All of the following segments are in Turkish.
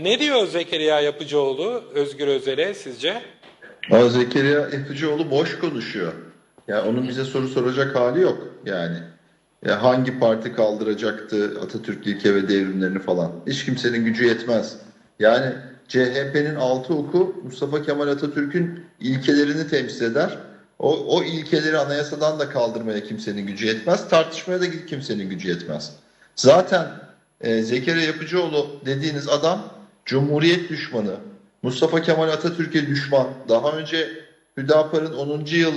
Ne diyor Zekeriya Yapıcıoğlu Özgür Özel'e sizce? Ama Zekeriya Yapıcıoğlu boş konuşuyor. Ya onun bize soru soracak hali yok yani. Ya hangi parti kaldıracaktı Atatürk ilke ve devrimlerini falan. Hiç kimsenin gücü yetmez. Yani CHP'nin altı oku Mustafa Kemal Atatürk'ün ilkelerini temsil eder. O, o ilkeleri anayasadan da kaldırmaya kimsenin gücü yetmez. Tartışmaya da kimsenin gücü yetmez. Zaten e, Zekeriya Yapıcıoğlu dediğiniz adam Cumhuriyet düşmanı, Mustafa Kemal Atatürk'e düşman. Daha önce Hüdapar'ın 10. yıl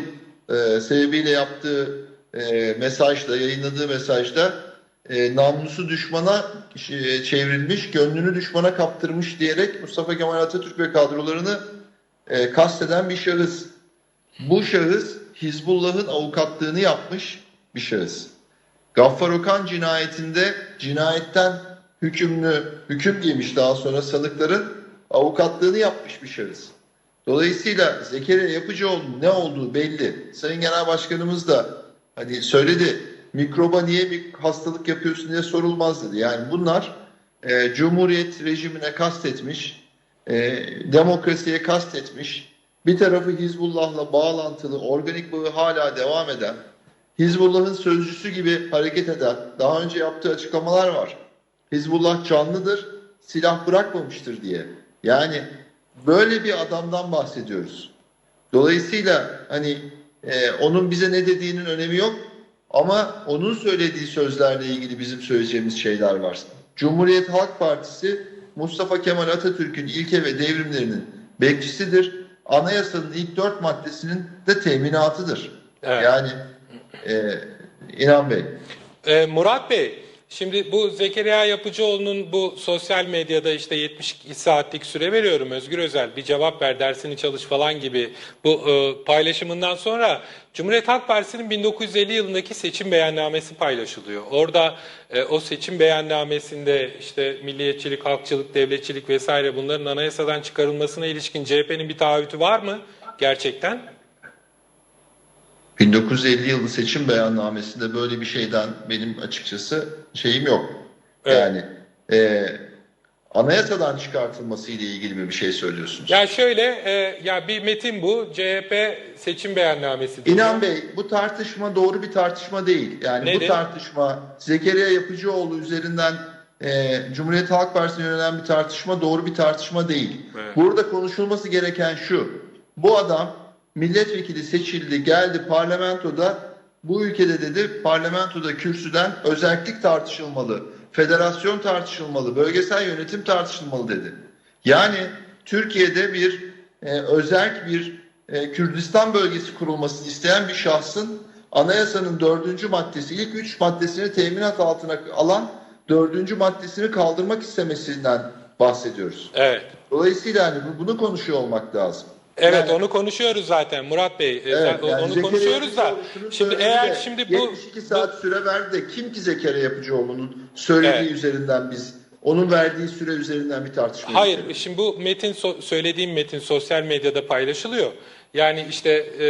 e, sebebiyle yaptığı e, mesajda, yayınladığı mesajda e, namlusu düşmana e, çevrilmiş, gönlünü düşmana kaptırmış diyerek Mustafa Kemal Atatürk ve kadrolarını e, kasteden bir şahıs. Bu şahıs Hizbullah'ın avukatlığını yapmış bir şahıs. Gaffar Okan cinayetinde cinayetten hükümlü, hüküm giymiş daha sonra sanıkların avukatlığını yapmış bir şahıs. Dolayısıyla Zekeriya Yapıcıoğlu ne olduğu belli. Sayın Genel Başkanımız da hani söyledi mikroba niye bir hastalık yapıyorsun diye sorulmaz dedi. Yani bunlar e, Cumhuriyet rejimine kastetmiş, e, demokrasiye kastetmiş, bir tarafı Hizbullah'la bağlantılı, organik bağı hala devam eden, Hizbullah'ın sözcüsü gibi hareket eden, daha önce yaptığı açıklamalar var. Hizbullah canlıdır, silah bırakmamıştır diye. Yani böyle bir adamdan bahsediyoruz. Dolayısıyla hani e, onun bize ne dediğinin önemi yok ama onun söylediği sözlerle ilgili bizim söyleyeceğimiz şeyler var. Cumhuriyet Halk Partisi Mustafa Kemal Atatürk'ün ilke ve devrimlerinin bekçisidir. Anayasanın ilk dört maddesinin de teminatıdır. Evet. Yani e, İnan Bey. Ee, Murat Bey, şimdi bu Zekeriya Yapıcıoğlu'nun bu sosyal medyada işte 72 saatlik süre veriyorum Özgür Özel bir cevap ver dersini çalış falan gibi bu e, paylaşımından sonra Cumhuriyet Halk Partisi'nin 1950 yılındaki seçim beyannamesi paylaşılıyor. Orada e, o seçim beyannamesinde işte milliyetçilik, halkçılık, devletçilik vesaire bunların anayasadan çıkarılmasına ilişkin CHP'nin bir taahhütü var mı gerçekten? 1950 yılı seçim beyannamesinde böyle bir şeyden benim açıkçası şeyim yok. Evet. Yani e, anayasadan çıkartılması ile ilgili bir şey söylüyorsunuz? Ya şöyle, e, ya bir metin bu. CHP seçim beyannamesi. diyor. İnan Bey bu tartışma doğru bir tartışma değil. Yani Nedir? bu tartışma Zekeriya Yapıcıoğlu üzerinden e, Cumhuriyet Halk Partisi'ne yönelen bir tartışma doğru bir tartışma değil. Evet. Burada konuşulması gereken şu. Bu adam milletvekili seçildi geldi parlamentoda bu ülkede dedi parlamentoda kürsüden özellik tartışılmalı, federasyon tartışılmalı, bölgesel yönetim tartışılmalı dedi. Yani Türkiye'de bir e, özerk bir e, Kürdistan bölgesi kurulmasını isteyen bir şahsın anayasanın dördüncü maddesi ilk üç maddesini teminat altına alan dördüncü maddesini kaldırmak istemesinden bahsediyoruz. Evet. Dolayısıyla hani bu- bunu konuşuyor olmak lazım. Evet Yani- onu konuşuyoruz zaten Murat Bey. E, Evet, zaten yani onu konuşuyoruz da. Şimdi eğer şimdi bu 72 saat süre verdi de kim ki Zekeriya Yapıcıoğlu'nun söylediği Evet. üzerinden biz onun verdiği süre üzerinden bir tartışma Hayır, yürütelim. şimdi bu metin so- söylediğim metin sosyal medyada paylaşılıyor. Yani işte e,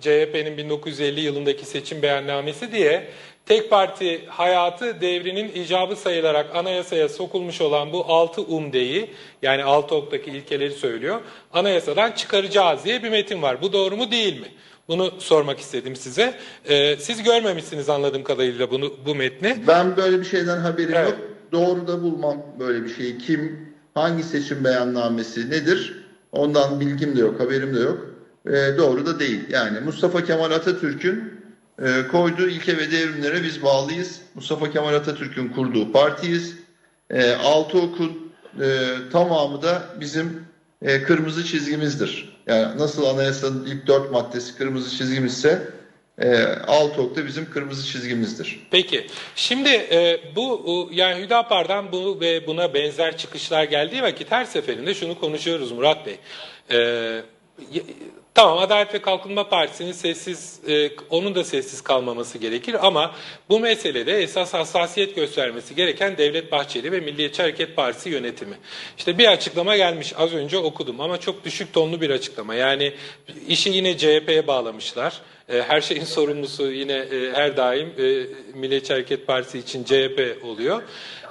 CHP'nin 1950 yılındaki seçim beyannamesi diye tek parti hayatı devrinin icabı sayılarak anayasaya sokulmuş olan bu altı umdeyi yani altı oktaki ilkeleri söylüyor. Anayasadan çıkaracağız diye bir metin var. Bu doğru mu değil mi? Bunu sormak istedim size. E, siz görmemişsiniz anladığım kadarıyla bunu bu metni. Ben böyle bir şeyden haberim Evet. yok. Doğru da bulmam böyle bir şeyi. Kim, hangi seçim beyannamesi nedir? Ondan bilgim de yok, haberim de yok. Ee, doğru da değil. Yani Mustafa Kemal Atatürk'ün e, koyduğu ilke ve devrimlere biz bağlıyız. Mustafa Kemal Atatürk'ün kurduğu partiyiz. E, altı okun e, tamamı da bizim e, kırmızı çizgimizdir. Yani nasıl anayasanın ilk dört maddesi kırmızı çizgimizse e, altı ok da bizim kırmızı çizgimizdir. Peki. Şimdi e, bu yani Hüdapar'dan bu ve buna benzer çıkışlar geldiği vakit her seferinde şunu konuşuyoruz Murat Bey. E, tamam Adalet ve Kalkınma Partisi'nin sessiz, e, onun da sessiz kalmaması gerekir ama bu meselede esas hassasiyet göstermesi gereken Devlet Bahçeli ve Milliyetçi Hareket Partisi yönetimi. İşte bir açıklama gelmiş az önce okudum ama çok düşük tonlu bir açıklama. Yani işi yine CHP'ye bağlamışlar. E, Her şeyin sorumlusu yine e, her daim e, Milliyetçi Hareket Partisi için CHP oluyor.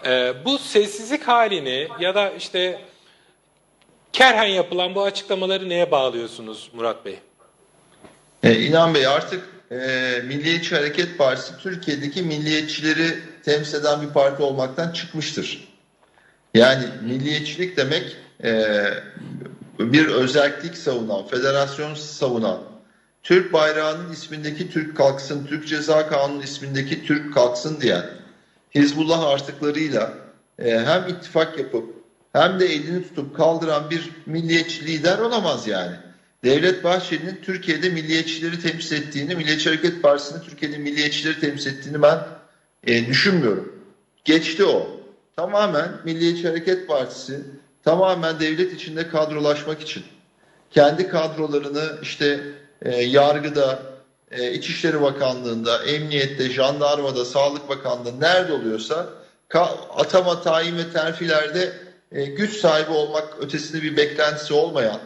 E, Bu sessizlik halini ya da işte kerhen yapılan bu açıklamaları neye bağlıyorsunuz Murat Bey? E, İnan Bey artık e, Milliyetçi Hareket Partisi Türkiye'deki milliyetçileri temsil eden bir parti olmaktan çıkmıştır. Yani milliyetçilik demek e, bir özellik savunan, federasyon savunan, Türk bayrağının ismindeki Türk kalksın, Türk Ceza Kanunu ismindeki Türk kalksın diyen Hizbullah artıklarıyla e, hem ittifak yapıp hem de elini tutup kaldıran bir milliyetçi lider olamaz yani. Devlet Bahçeli'nin Türkiye'de milliyetçileri temsil ettiğini, Milliyetçi Hareket Partisi'nin Türkiye'de milliyetçileri temsil ettiğini ben e, düşünmüyorum. Geçti o. Tamamen Milliyetçi Hareket Partisi tamamen devlet içinde kadrolaşmak için kendi kadrolarını işte e, yargıda, e, İçişleri Bakanlığı'nda, Emniyette, Jandarmada, Sağlık Bakanlığı'nda nerede oluyorsa atama, tayin ve terfilerde e, güç sahibi olmak ötesinde bir beklentisi olmayan,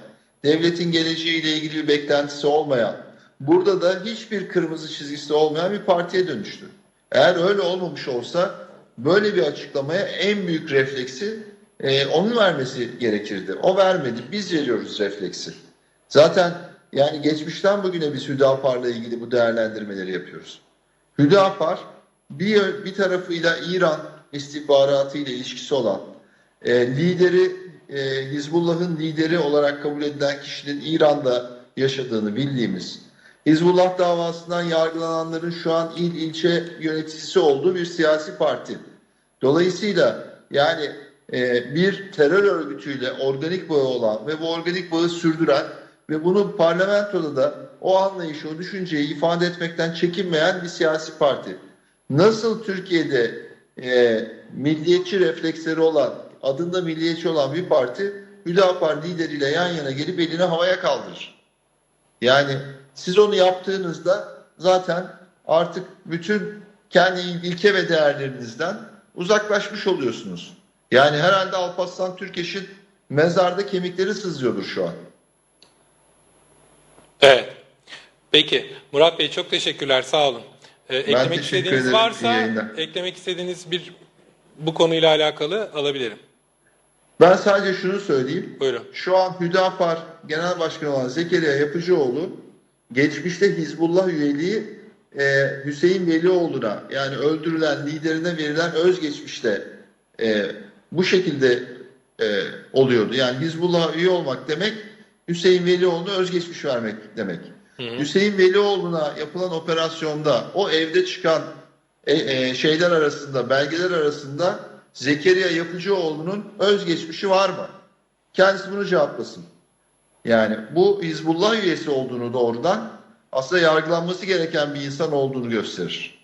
devletin geleceğiyle ilgili bir beklentisi olmayan, burada da hiçbir kırmızı çizgisi olmayan bir partiye dönüştü. Eğer öyle olmamış olsa böyle bir açıklamaya en büyük refleksi e, onun vermesi gerekirdi. O vermedi. Biz veriyoruz refleksi. Zaten yani geçmişten bugüne biz Hüdapar'la ilgili bu değerlendirmeleri yapıyoruz. Hüdapar bir, bir tarafıyla İran istihbaratı ile ilişkisi olan e, lideri e, Hizbullah'ın lideri olarak kabul edilen kişinin İran'da yaşadığını bildiğimiz Hizbullah davasından yargılananların şu an il ilçe yöneticisi olduğu bir siyasi parti. Dolayısıyla yani e, bir terör örgütüyle organik bağı olan ve bu organik bağı sürdüren ve bunu parlamentoda da o anlayışı, o düşünceyi ifade etmekten çekinmeyen bir siyasi parti. Nasıl Türkiye'de e, milliyetçi refleksleri olan, adında milliyetçi olan bir parti Hüdapar lideriyle yan yana gelip elini havaya kaldırır. Yani siz onu yaptığınızda zaten artık bütün kendi ilke ve değerlerinizden uzaklaşmış oluyorsunuz. Yani herhalde Alparslan Türkeş'in mezarda kemikleri sızlıyordur şu an. Evet. Peki Murat Bey çok teşekkürler sağ olun. Ee, eklemek istediğiniz ederim, varsa eklemek istediğiniz bir bu konuyla alakalı alabilirim. Ben sadece şunu söyleyeyim. Buyurun. Şu an Hüdapar Genel Başkanı olan Zekeriya Yapıcıoğlu geçmişte Hizbullah üyeliği e, Hüseyin Velioğlu'na yani öldürülen liderine verilen özgeçmişte e, bu şekilde e, oluyordu. Yani Hizbullah üye olmak demek Hüseyin Velioğlu'na özgeçmiş vermek demek. Hüseyin Velioğlu'na yapılan operasyonda o evde çıkan e, e, şeyler arasında, belgeler arasında Zekeriya Yapıcıoğlu'nun özgeçmişi var mı? Kendisi bunu cevaplasın. Yani bu Hizbullah üyesi olduğunu doğrudan aslında yargılanması gereken bir insan olduğunu gösterir.